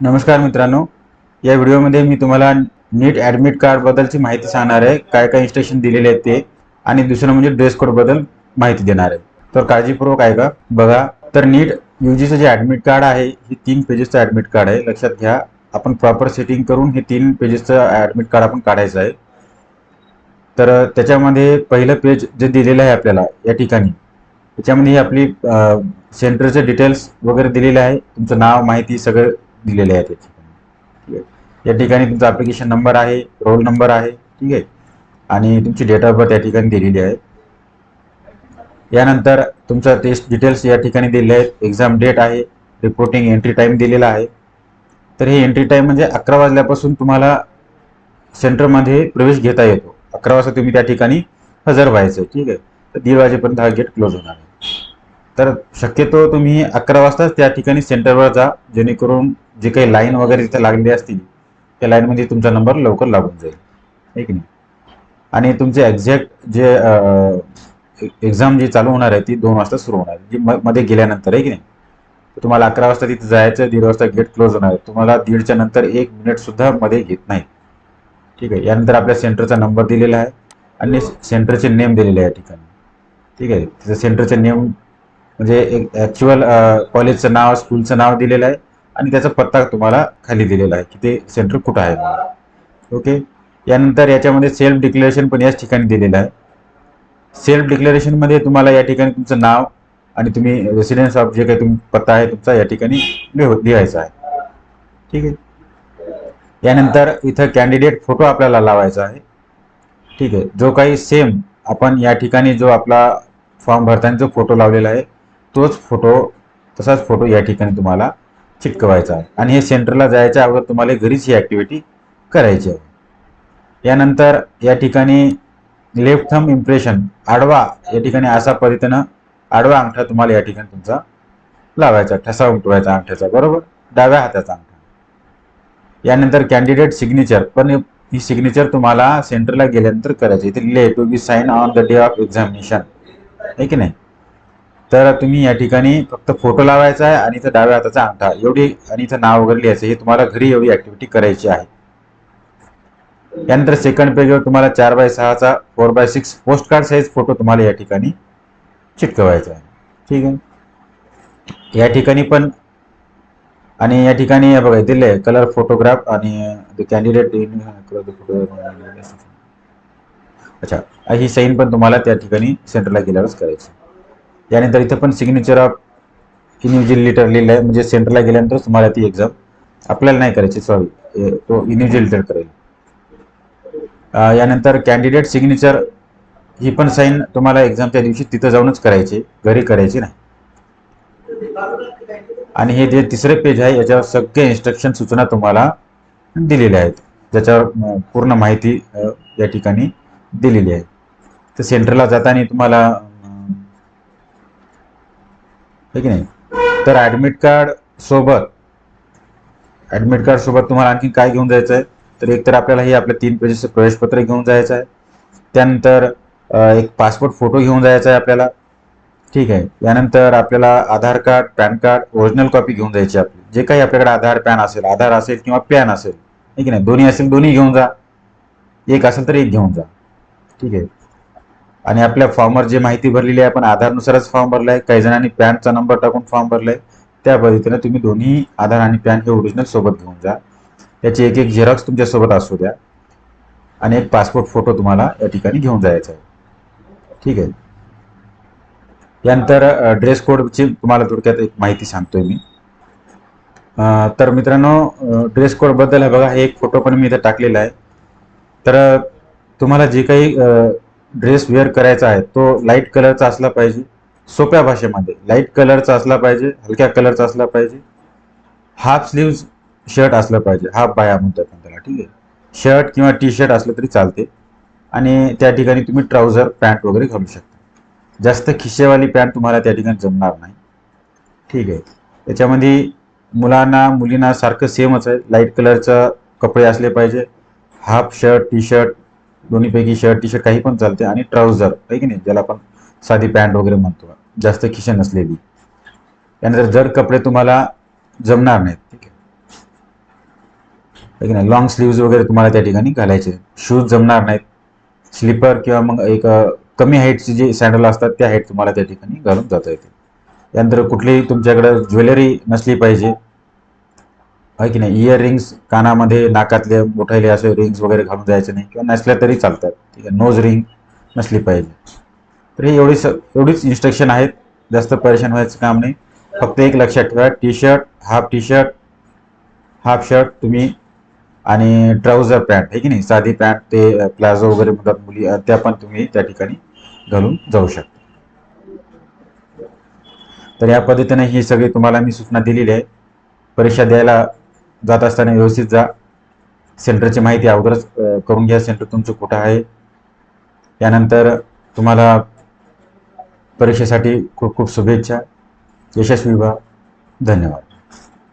नमस्कार मित्रांनो. या व्हिडिओमध्ये मी तुम्हाला नीट ॲडमिट कार्डबद्दलची माहिती सांगणार आहे. काय काय इन्स्ट्रक्शन दिलेले आहेत ते आणि दुसरं म्हणजे ड्रेस कोडबद्दल माहिती देणार आहे. तर काळजीपूर्वक आहे का बघा तर नीट यू जीचं जे ॲडमिट कार्ड आहे हे तीन पेजेसचं ॲडमिट कार्ड आहे. लक्षात घ्या आपण प्रॉपर सेटिंग करून हे तीन पेजेसचं ॲडमिट कार्ड आपण काढायचं आहे. तर त्याच्यामध्ये पहिलं पेज जे दिलेलं आहे आपल्याला या ठिकाणी त्याच्यामध्ये आपली सेंटरचे डिटेल्स वगैरे दिलेले आहे. तुमचं नाव माहिती सगळं दिलेले आहेत या ठिकाणी ठीक आहे. या ठिकाणी तुमचा ॲप्लिकेशन नंबर आहे रोल नंबर आहे ठीक आहे. आणि तुमची डेट ऑफ बर्थ या ठिकाणी दिलेली आहे. यानंतर तुमचा टेस्ट डिटेल्स या ठिकाणी दिलेले आहेत. एक्झाम डेट आहे रिपोर्टिंग एंट्री टाईम दिलेला आहे. तर हे एंट्री टाईम म्हणजे अकरा वाजल्यापासून तुम्हाला सेंटरमध्ये प्रवेश घेता येतो. अकरा वाजता तुम्ही त्या ठिकाणी हजर व्हायचं ठीक आहे. तर दीड वाजेपर्यंत हा गेट क्लोज होणार आहे. तर शक्यतो तुम्ही अकरा वाजताच त्या ठिकाणी सेंटरवर जा जेणेकरून जे काही लाईन वगैरे तिथे लागलेली असतील त्या लाईनमध्ये तुमचा नंबर लवकर लागून जाईल. आहे की नाही? आणि तुमचे एक्झॅक्ट जे एक्झाम जी चालू होणार आहे ती दोन वाजता सुरू होणार आहे. जी म मध्ये गेल्यानंतर आहे की नाही? तर तुम्हाला अकरा वाजता तिथे जायचं दीड वाजता गेट क्लोज होणार आहे. तुम्हाला दीडच्या नंतर एक मिनिटसुद्धा मध्ये घेत नाही. ठीक आहे? यानंतर आपल्या सेंटरचा नंबर दिलेला आहे आणि सेंटरचे नेम दिलेले आहे या ठिकाणी. ठीक आहे? तिथं सेंटरचे नेम म्हणजे एक ॲक्च्युअल कॉलेजचं नाव स्कूलचं नाव दिलेलं आहे. आणि त्याचा पत्ता तुम्हाला खाली दिलेला आहे की ते सेंटर कुठं आहे म्हणून. ओके यानंतर याच्यामध्ये सेल्फ डिक्लेरेशन पण याच ठिकाणी दिलेलं आहे. सेल्फ डिक्लेरेशनमध्ये तुम्हाला या ठिकाणी तुमचं नाव आणि तुम्ही रेसिडेन्स ऑफ जे काही तुम्ही पत्ता आहे तुमचा या ठिकाणी लिहायचा आहे. ठीक आहे? यानंतर इथं कॅन्डिडेट फोटो आपल्याला लावायचा आहे. ठीक आहे? जो काही सेम आपण या ठिकाणी जो आपला फॉर्म भरताना जो फोटो लावलेला आहे तोच फोटो तसाच फोटो या ठिकाणी तुम्हाला चिटकवायचा आहे. आणि हे सेंटरला जायच्या अगोदर तुम्हाला घरीच ही ॲक्टिव्हिटी करायची आहे. यानंतर या ठिकाणी लेफ्ट थंब इम्प्रेशन आडवा या ठिकाणी असा पद्धतीनं आडवा अंगठा तुम्हाला या ठिकाणी तुमचा लावायचा ठसा उमटवायचा अंगठ्याचा बरोबर? डाव्या हाताचा अंगठा. यानंतर कॅन्डिडेट सिग्नेचर पण ही सिग्नेचर तुम्हाला सेंटरला गेल्यानंतर करायची इथे लिहिले to be sign on the day of examination आहे की नाही? तर तुम्ही या ठिकाणी फक्त फोटो लावायचा आहे आणि इथं डाव्या हाताचा अंगठा. एवढी आणि इथं नाव वगैरे लिहायचं हे तुम्हाला घरी एवढी ऍक्टिव्हिटी करायची आहे. यानंतर सेकंड पेजवर तुम्हाला चार बाय सहाचा four by six post card size photo तुम्हाला या ठिकाणी चिटकवायचा आहे. ठीक आहे? या ठिकाणी पण आणि या ठिकाणी बघा दिले कलर फोटोग्राफ आणि द कॅन्डिडेट अच्छा ही साईन पण तुम्हाला त्या ठिकाणी सेंटरला गेल्यावरच करायची यानंतर इथं पण सिग्नेचर ऑफ लिटर लिहिलं आहे म्हणजे सेंटरला गेल्यानंतर तुम्हाला ती एक्झाम आपल्याला नाही करायची सॉरी तो इन्व्हिजिलेटर करेल. यानंतर कॅन्डिडेट सिग्नेचर ही पण साईन तुम्हाला एक्झामच्या दिवशी तिथं जाऊनच करायची घरी करायची नाही. आणि हे जे तिसरे पेज आहे याच्यावर सगळे इन्स्ट्रक्शन सूचना तुम्हाला दिलेल्या आहेत. ज्याच्यावर पूर्ण माहिती या ठिकाणी दिलेली आहे. तर सेंटरला जाताना तुम्हाला ठीक आहे की नाही? तर ॲडमिट कार्ड सोबत ॲडमिट कार्ड सोबत तुम्हाला आणखी काय घेऊन जायचं आहे तर एक तर आपल्याला हे आपल्या तीन पेजेसचं प्रवेशपत्र घेऊन जायचं आहे. त्यानंतर एक पासपोर्ट फोटो घेऊन जायचा आहे आपल्याला. ठीक आहे. यानंतर आपल्याला Aadhaar card PAN card original copy घेऊन जायची आपली. जे काही आपल्याकडे आधार पॅन असेल आधार असेल किंवा पॅन असेल. ठीक आहे नाही? दोन्ही असेल दोन्ही घेऊन जा. एक असेल तर एक घेऊन जा. ठीक आहे. आणि आपल्या फॉर्मवर जे माहिती भरलेली आहे आपण आधारनुसारच फॉर्म भरला आहे काही जणांनी पॅनचा नंबर टाकून फॉर्म भरलाय. त्या पद्धतीने तुम्ही दोन्ही आधार आणि पॅन हे ओरिजिनल सोबत घेऊन जा. याची एक एक झेरॉक्स तुमच्यासोबत असू द्या. आणि एक पासपोर्ट फोटो तुम्हाला या ठिकाणी घेऊन जायचा आहे. ठीक आहे? यानंतर ड्रेस कोडची तुम्हाला थोडक्यात एक माहिती सांगतोय मी. तर मित्रांनो ड्रेस कोडबद्दल बघा हे एक फोटो पण मी इथे टाकलेला आहे. तर तुम्हाला जे काही ड्रेस वेअर करायचा आहे तो लाइट कलरचा असला पाहिजे सोप्या भाषेमध्ये. लाइट कलरचा असला पाहिजे हलक्या कलरचा असला पाहिजे हाफ स्लीव्ज शर्ट असलं पाहिजे. हाफ बाया म्हणतो आपण त्याला ठीक आहे? शर्ट किंवा टी शर्ट असलं तरी चालते. आणि त्या ठिकाणी तुम्ही ट्राउझर पॅन्ट वगैरे घालू शकता. जास्त खिशेवाली पॅन्ट तुम्हाला त्या ठिकाणी जमणार नाही. ठीक आहे? त्याच्यामध्ये मुलांना मुलींना सारखं सेमच आहे. लाइट कलरचं कपडे असले पाहिजे. हाफ शर्ट टी शर्ट दोन्हीपैकी शर्ट टी शर्ट काही पण चालते आणि ट्राउझर आहे की नाही ज्याला आपण साधी पॅन्ट वगैरे म्हणतो. जास्त खिशे नसलेली. त्यानंतर जर कपडे तुम्हाला जमणार नाहीत ठीक आहे. की नाही लॉंग स्लीव्ज वगैरे तुम्हाला त्या ठिकाणी घालायचे. शूज जमणार नाहीत. स्लीपर किंवा मग एक कमी हाईटचे जे सँडल असतात त्या हाईट तुम्हाला त्या ठिकाणी घालून जाता येते यानंतर कुठलीही तुमच्याकडे ज्वेलरी नसली पाहिजे. आहे की नाही? इयर रिंग्स कानामध्ये नाकातले मोठाले असे रिंग्स वगैरे घालून जायचे नाही किंवा नसल्या तरी चालतात. ठीक आहे नोज रिंग नसली पाहिजे. तर ही एवढी स एवढीच इन्स्ट्रक्शन आहेत. जास्त परेशान व्हायचं काम नाही. फक्त एक लक्षात ठेवा T shirt half T shirt half shirt तुम्ही आणि ट्राउजर पॅन्ट आहे की नाही? साधी पॅन्ट ते प्लाझो वगैरे म्हणतात मुली त्या पण तुम्ही त्या ठिकाणी घालून जाऊ शकता. तर या पद्धतीने ही सगळी तुम्हाला मी सूचना दिलेली आहे. परीक्षा द्यायला जात असताना व्यवस्थित जा. सेंटरची माहिती अगोदरच करून घ्या. सेंटर तुमचं कुठं आहे? यानंतर तुम्हाला परीक्षेसाठी खूप खूप शुभेच्छा. यशस्वी व्हा. धन्यवाद.